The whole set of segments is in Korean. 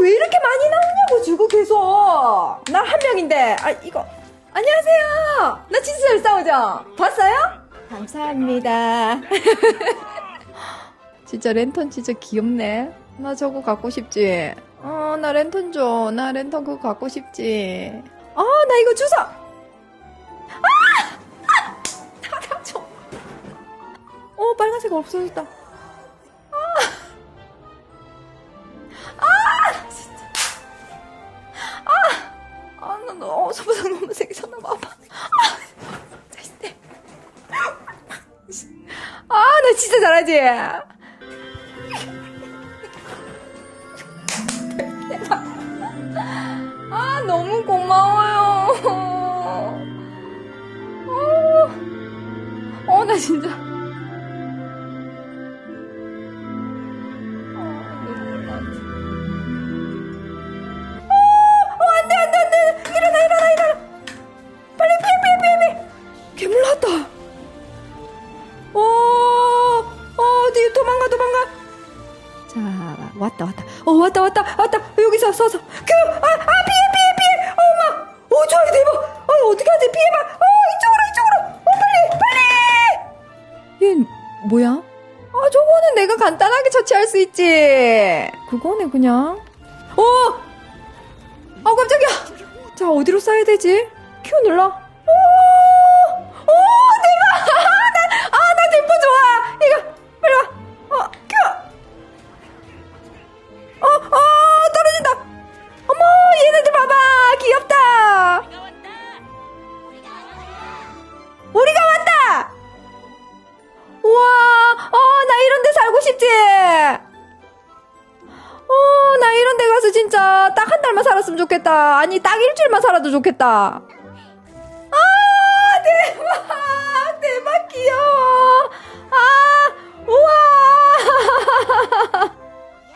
왜 이렇게 많이 나오냐고, 주고 계속. 나 한 명인데. 아, 이거. 안녕하세요. 나 진짜 잘 싸우죠? 봤어요? 감사합니다. 진짜 랜턴 진짜 귀엽네. 나 저거 갖고 싶지. 어, 나 랜턴 줘. 나 랜턴 그거 갖고 싶지. 아, 나 이거 주소. 아! 아! 줘. 어, 빨간색 없어졌다. 소보상 너무 세게 쳤나 봐. 아! 아, 나 진짜 잘하지? 아, 너무 고마워요. 어, 어, 나 진짜. 왔다, 왔다. 여기서 서서. 그, 아, 아, 피해, 피해, 피해. 어, 엄마. 어, 저기 대박. 어, 어떻게 하지? 피해봐. 어, 이쪽으로, 이쪽으로. 어, 빨리, 빨리. 얘, 뭐야? 아, 저거는 내가 간단하게 처치할 수 있지. 그거네, 그냥. 어! 아, 깜짝이야. 자, 어디로 써야 되지? 큐 눌러. 오! 진짜 딱 한 달만 살았으면 좋겠다. 아니, 딱 일주일만 살아도 좋겠다. 아, 대박! 대박 귀여워. 아, 우와.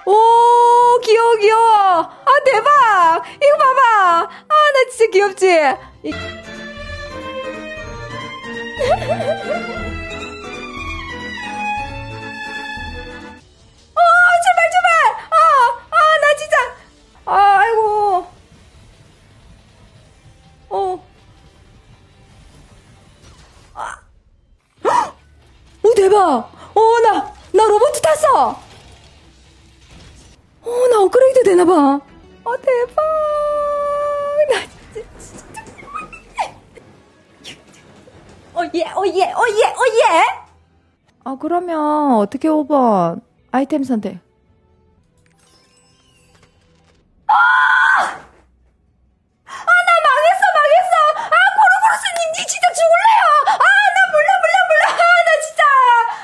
오, 귀여워, 귀여워. 아, 대박! 이거 봐봐. 아, 나 진짜 귀엽지? 대박! 어, 나, 나 로봇 탔어! 어, 나 업그레이드 되나봐. 어, 대박! 나 진짜. 어, 예, 어, 예, 어, 예, 어, 예! 아, 그러면 어떻게 5번? 아이템 선택. 아, 나 망했어, 망했어! 아, 코로코로스님, 니 진짜 죽을래요! 아, 나 몰라, 몰라, 몰라! 아, 나 진짜!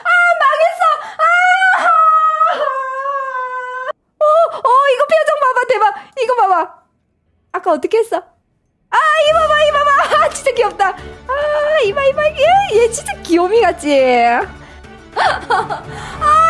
아, 망했어! 아! 어, 어, 이거 표정 봐봐, 대박! 이거 봐봐! 아까 어떻게 했어? 아, 이 봐봐, 이 봐봐! 아, 진짜 귀엽다! 아, 이봐, 이봐, 얘, 얘 진짜 귀요미 같지? 아,